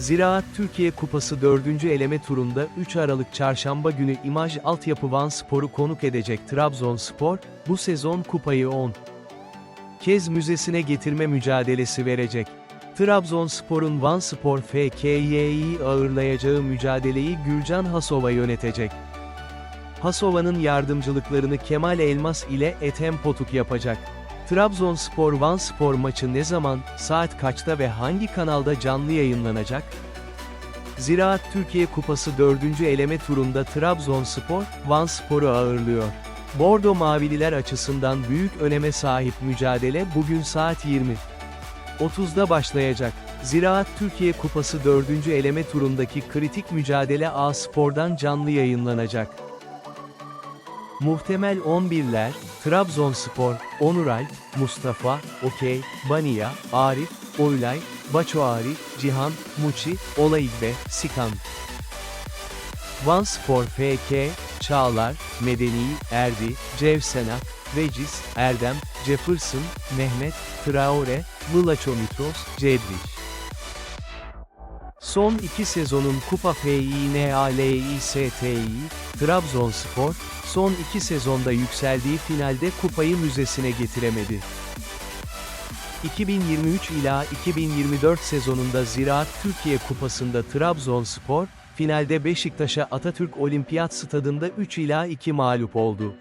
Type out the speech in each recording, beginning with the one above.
Ziraat Türkiye Kupası 4. eleme turunda 3 Aralık Çarşamba günü İmaj Altyapı Van Spor'u konuk edecek Trabzonspor, bu sezon kupayı 10 kez müzesine getirme mücadelesi verecek. Trabzonspor'un Van Spor FKY'yi ağırlayacağı mücadeleyi Gürcan Hasova yönetecek. Hasova'nın yardımcılıklarını Kemal Elmas ile Ethem Potuk yapacak. Trabzonspor Van Spor maçı ne zaman, saat kaçta ve hangi kanalda canlı yayınlanacak? Ziraat Türkiye Kupası 4. eleme turunda Trabzonspor, Van Spor'u ağırlıyor. Bordo Mavililer açısından büyük öneme sahip mücadele bugün saat 20. 30'da başlayacak. Ziraat Türkiye Kupası 4. eleme turundaki kritik mücadele A Spor'dan canlı yayınlanacak. Muhtemel 11'ler, Trabzonspor, Onuray, Mustafa, Okey, Baniya, Arif, Oylay, Baçoari, Cihan, Muçi, Olayigbe, Sikan. Van Spor FK, Çağlar, Medeni, Erdi, Cevsenak, Vecis, Erdem, Jefferson, Mehmet, Traore, Vlachomitros, Cedric. Son iki sezonun Kupa FİNALİSTİ, Trabzonspor, son iki sezonda yükseldiği finalde kupayı müzesine getiremedi. 2023 ila 2024 sezonunda Ziraat Türkiye Kupası'nda Trabzonspor, finalde Beşiktaş'a Atatürk Olimpiyat Stadında 3 ila 2 mağlup oldu.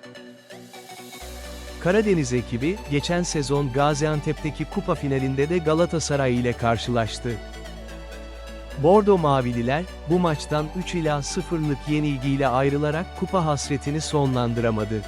Karadeniz ekibi, geçen sezon Gaziantep'teki kupa finalinde de Galatasaray ile karşılaştı. Bordo Mavililer, bu maçtan 3 ila 0'lık yenilgiyle ayrılarak kupa hasretini sonlandıramadı.